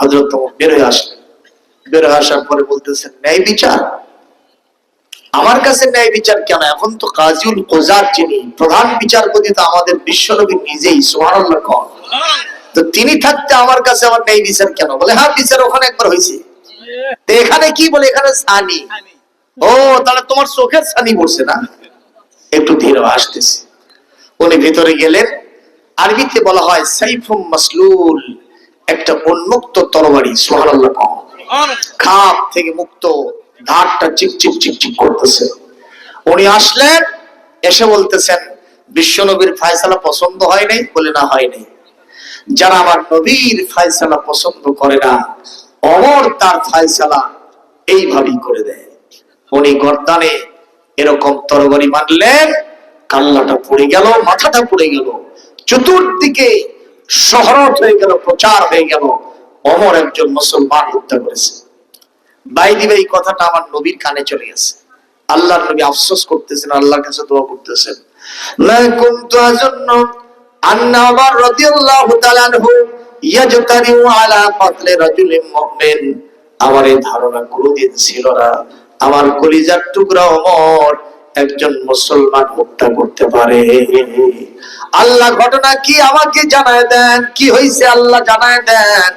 হজরত বের হয়ে আসলেন। বের হয়ে আসার পরে বলতেছেন, ন্যায় বিচার? আমার কাছে ন্যায় বিচার কেন? এখন তো কাজীউল কোজার যিনি প্রধান বিচারপতি, তো আমাদের বিশ্বনবী নিজেই, সুবহানাল্লাহ কন। তো তিনি থাকতে আমার কাছে আমার ন্যায় বিচার কেন? বলে হ্যাঁ বিচার ওখানে একবার হয়েছে। এখানে কি বলে? এখানে সানি। ও, তাহলে তোমার চোখের সানি পড়ছে না? একটু ধীরে আসতেছে উনি ভিতরে গেলেন। আরবিতে বলা হয়, সাইফুম মাসলুল। একটা উন্মুক্ত তরবারি খাপ থেকে মুক্ত ধারটা চিকচিক চিকচিক করতেছে। উনি আসলেন, এসে বলতেছেন, বিশ্বনবীর ফায়সালা পছন্দ হয় নাই? বলে, না, হয় নাই। যারা আমার নবীর ফায়সালা পছন্দ করে না, অমর তার ফায়সালা এইভাবেই করে দেয়। উনি গর্দানে এরকম তরবারি মানলেন কাল্লাটা পড়ে গেল, মাথাটা পড়ে গেল। চতুর্দিকে শহরত হয়ে গেল, প্রচার হয়ে গেল। অমর একজন মুসলমান হত্যা করেছে। ভাই কথাটা আমার নবীর কানে চলে গেছে। আল্লাহর নবী আফসোস করতেছেন, আল্লাহর কাছে দোয়া করতেছেন। আজন্নু আন্না ইয়াজতারিউ আলা আমার এই ধারণা কোনোদিন ছিল না। আমার কলিজার টুকরা ওমর একজন মুসলমান হত্যা করতে পারে। আল্লাহ ঘটনা কি আমাকে জানায় দেন কি হয়েছে আল্লাহ জানায় দেন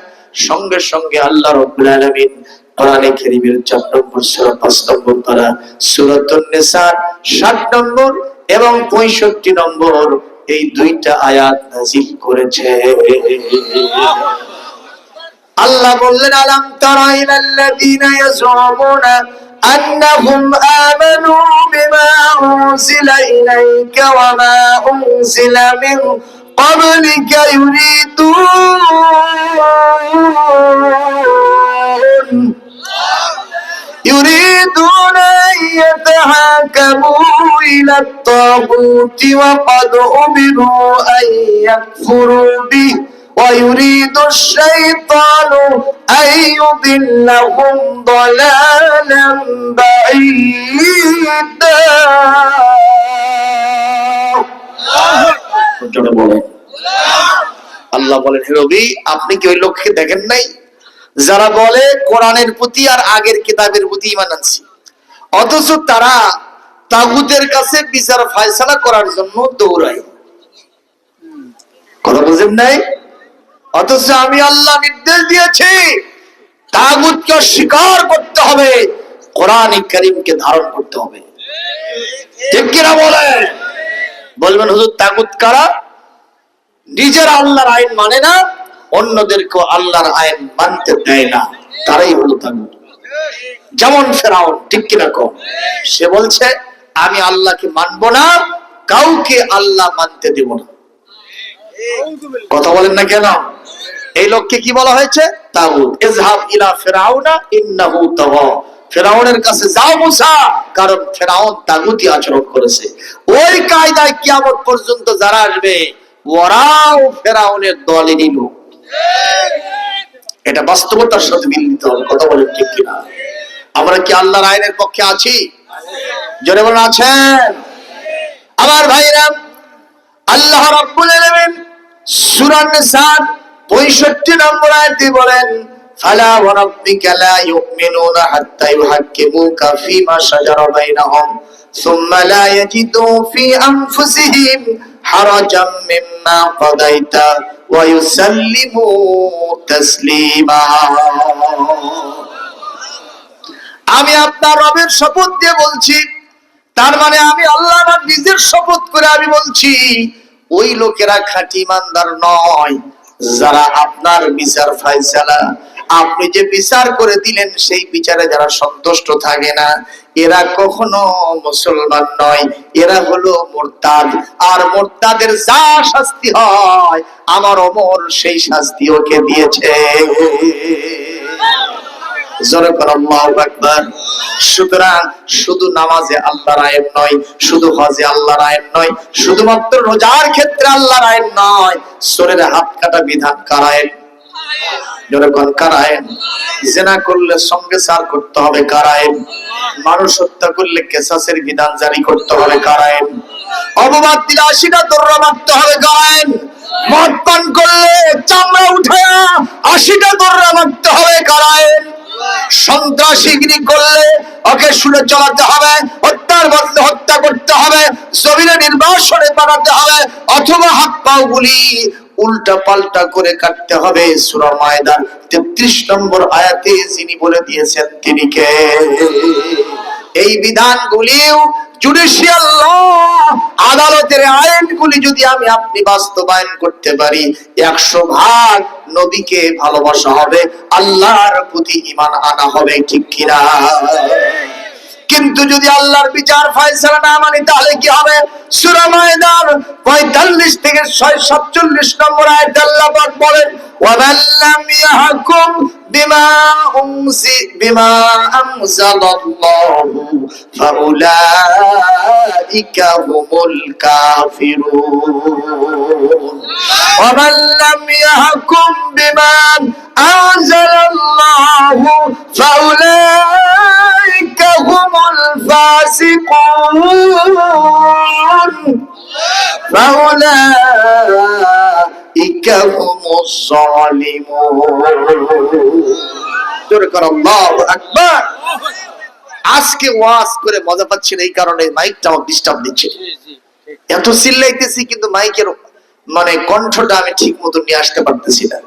সঙ্গে সঙ্গে আল্লাহ রব্বুল আলামিন কোরআনে কারীমের 4 নম্বর সূরা 5 নম্বর পারা সূরাতুন নিসা 7 নম্বর এবং 65 নম্বর এই দুইটা আয়াত নাযিল করেছে আল্লাহ বললেন আলাম তারা ইলাল্লাযীনা ইয়াজুমুনা أنهم آمنوا بما أنزل إليك وما أنزل من قبلك يريدون يريدون أن يتحاكموا إلى الطاغوت وقد أمروا أن يكفروا به ويريد الشيطان أن يضلهم ضلالا بعيدا আল্লাহ বলেন, হে রবি আপনি কি ওই লোককে দেখেন নাই? যারা বলে, কোরআনের প্রতি আর আগের কিতাবের প্রতি ইমান আনছি। অথচ তারা তাগুতের কাছে বিচার ফায়সালা করার জন্য দৌড়ায়। কথা বুঝেন নাই? অথচ আমি আল্লাহ নির্দেশ দিয়েছি, তাগুতকে স্বীকার করতে হবে, কোরআন করিমকে ধারণ করতে হবে। ঠিক কিনা বলে বলবেন, হুজুর, তাগুত কারা? নিজের আল্লাহর আইন মানে না অন্যদেরকে আল্লাহর আইন মানতে দেয় না। তারাই হলো তাগুত যেমন ফেরাউন, ঠিক কিনা কম সে বলছে, আমি আল্লাহকে মানবো না, কাউকে আল্লাহ মানতে দেব না। কথা বলেন না কেন? এই লোককে কি বলা হয়েছে? ফেরাউনের কাছে যাও মুসা, কারণ ফেরাউন তাগুতি আচরণ করেছে। ওই কায়দায় কিয়ামত পর্যন্ত যারা আসবে ওরাও ফেরাউনের দলে নিল। এটা বাস্তবতার সাথে মিল নিতে হবে কথা বলেন ঠিক কিনা? আমরা কি আল্লাহর আইনের পক্ষে আছি? জোরে বলেন, আছেন? আমার ভাইরা, আল্লাহ রাব্বুল আলামিন সূরা নিসার 65 নম্বর আয়াতে বলেন, ফালা ওয়া রাব্বিকা লা ইউমিনুনা হাত্তা ইউহাক্কিমুকা শাজারা বাইনাহুম, সুম্মা লা ইয়াজিদু আনফুসিহিম মিম্মা কাদাইতা ওয়া ইউসাল্লিমু তাসলিমা। আমি আপনার রবের শপথ দিয়ে বলছি, তার মানে আমি আল্লাহ আমার নিজের শপথ করে আমি বলছি, ওই লোকেরা খাঁটি ইমানদার নয়, যারা আপনার বিচার ফাইসালা আপনি যে বিচার করে দিলেন, সেই বিচারে যারা সন্তুষ্ট থাকে না, এরা কখনো মুসলমান নয়, এরা হলো মোরতাদ। আর মোরতাদের যা শাস্তি হয়, আমার অমর সেই শাস্তি ওকে দিয়েছে। সুতরাং শুধু নামাজে আল্লাহর আইন নয়, শুধু হজে আল্লাহর আইন নয়, শুধুমাত্র রোজার ক্ষেত্রে আল্লাহর নয় শরীরে হাত কাটা বিধান কার জোরে কার আইন? জেনা করলে সঙ্গে সার করতে হবে, কার আইন? মানুষ হত্যা করলে কেসাসের বিধান জারি করতে হবে, কার আইন? অপবাদ দিলে আশিটা দৌড়া মারতে হবে, কার আইন? মদ পান করলে চামড়া উঠে আশিটা দৌড়া মারতে সন্ত্রাসীগিরি করলে ওকে শুনে চলাতে হবে, হত্যার বন্ধ হত্যা করতে হবে, জমিনে নির্বাসনে বানাতে হবে, অথবা হাত পাও গুলি উল্টা পাল্টা করে কাটতে হবে সূরা মায়দার 33 নম্বর আয়াতে যিনি বলে দিয়েছেন, তিনি কে? এই বিধানগুলিও জুডিশিয়াল ল আদালতের আইনগুলি যদি আমি আপনি বাস্তবায়ন করতে পারি, একশো ভাগ নবীকে ভালোবাসা হবে, আল্লাহর প্রতি ইমান আনা হবে, ঠিক কিনা? কিন্তু যদি আল্লাহর বিচার ফয়সালা না মানি, তাহলে কি হবে? সুরা ময়দান, পঁয়তাল্লিশ থেকে ছয় সাতচল্লিশ নম্বর আয়াত আল্লাহ পাক বলেন ওয়াবাল্লাম ইয়াহকুম বিমা উমসি বিমা আমজালাল্লাহু ফাউলাইকা হুমুল কাফিরুন। ওয়াবাল্লাম ইয়াহকুম বিমা আনজালাল্লাহু ফাউলাইকা হুমুল ফাসিকুন। فأولئك هم الظالمون জোরে করো আল্লাহু আকবার আজকে ওয়াজ করে মজা পাচ্ছি না এই কারণে মাইকটা আমার ডিস্টার্ব দিচ্ছে এত চিল্লাইতেছি কিন্তু মাইকের মানে কণ্ঠটা আমি ঠিক মতো নিয়ে আসতে পারতেছি না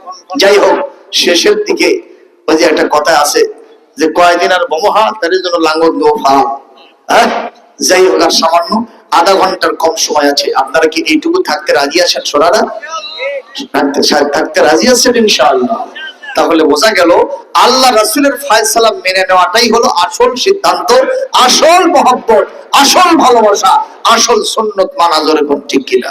যাই হোক শেষের দিকে ওই যে একটা কথা আছে যে কয়দিন আর বমহা তার জন্য লাঙ্গল দোফা হ্যাঁ যাই হোক আর সামান্য আধা ঘণ্টার কম সময় আছে। আপনারা কি এইটুকু থাকতে রাজি আছেন, সোনারা? থাকতে রাজি আছেন ইনশাআল্লাহ। তাহলে বোঝা গেল, আল্লাহ রাসুলের ফায়সালাম মেনে নেওয়াটাই হলো আসল সিদ্ধান্ত, আসল মহব্বত, আসল ভালোবাসা, আসল সন্ন্যত মানা জোরে ঠিক কিনা?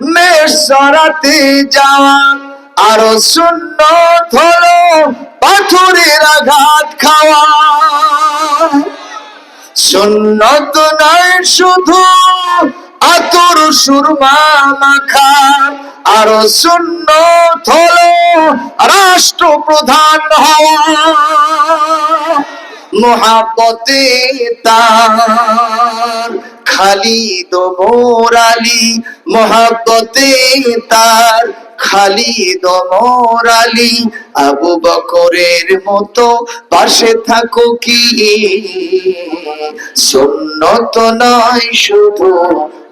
মেষ চড়াতে যাওয়া। আরও সুন্নত হলো পাথরের আঘাত খাওয়া। সুন্নত নয় শুধু আতর সুরমা মাখা। আরও সুন্নত হলো রাষ্ট্রপ্রধান হওয়া। মহাপতে তার খালিদ মোরালি, মহাব্বতে তার খালি দো মোরালি। আবু বকরের মতো পাশে থাকো কি? সুন্নত নয় শুধু